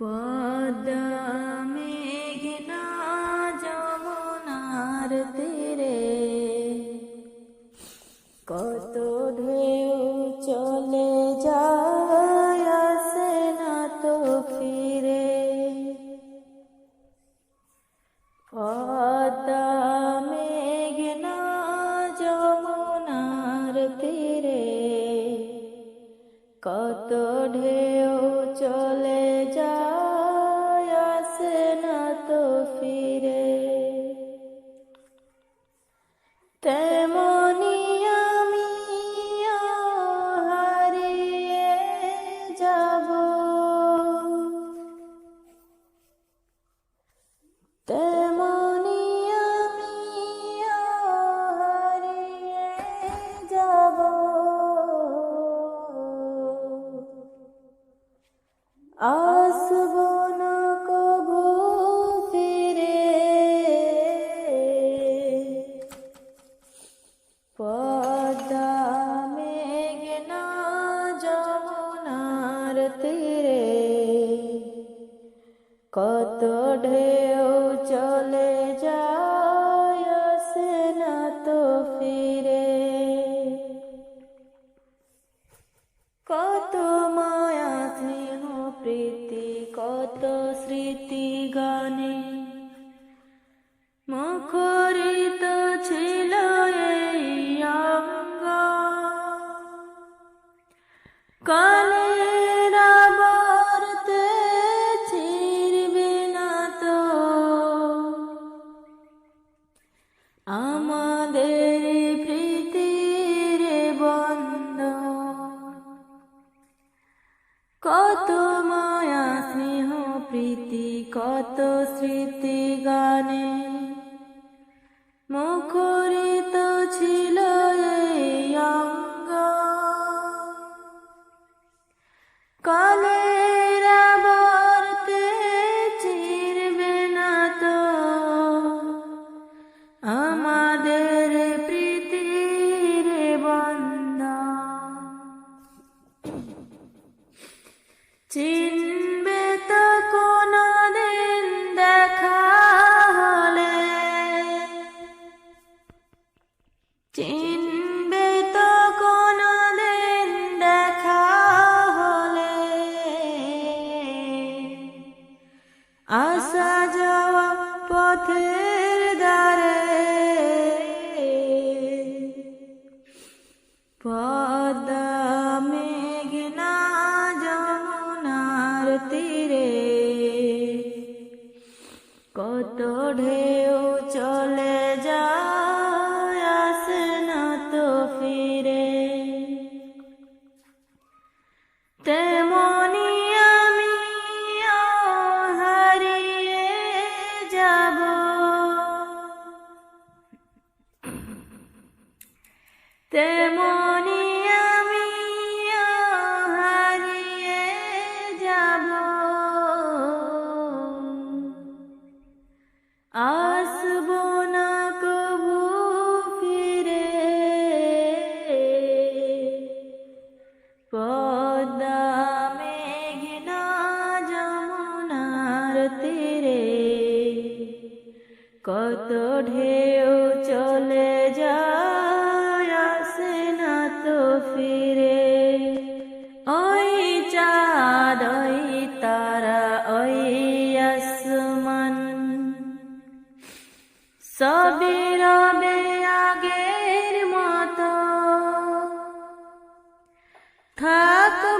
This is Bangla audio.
পদ্মা মেঘনা যমুনার তীরে। কত ঢেউ চলে যায় না তো ফিরে। পদ্মা মেঘনা যমুনার তীরে। কত ঢেউ চলে তেমনি আমি হারিয়ে যাব। আসব না কবু ফিরে। পদ্মা মেঘনা যমুনার তীরে কত ঢেউ চলে যায় না তো ফিরে। কত মায়া স্নেহ প্রীতি আমাদের প্রীতির বন্ধ কত মায়া স্নেহ প্রীতি কত স্মৃতি গানে মুখরিত আসা যাওয়া পথের দ্বারে। পদ্মা মেঘনা যমুনার তীরে। কত ঢেউ চলে যায়। তেমনি আমি হারিয়ে যাব। আসব ফিরে। পদ্মা মেঘনা যমুনার তীরে কত ঢেউ চলে যায়। সবে রবে আগের মতো। থাকব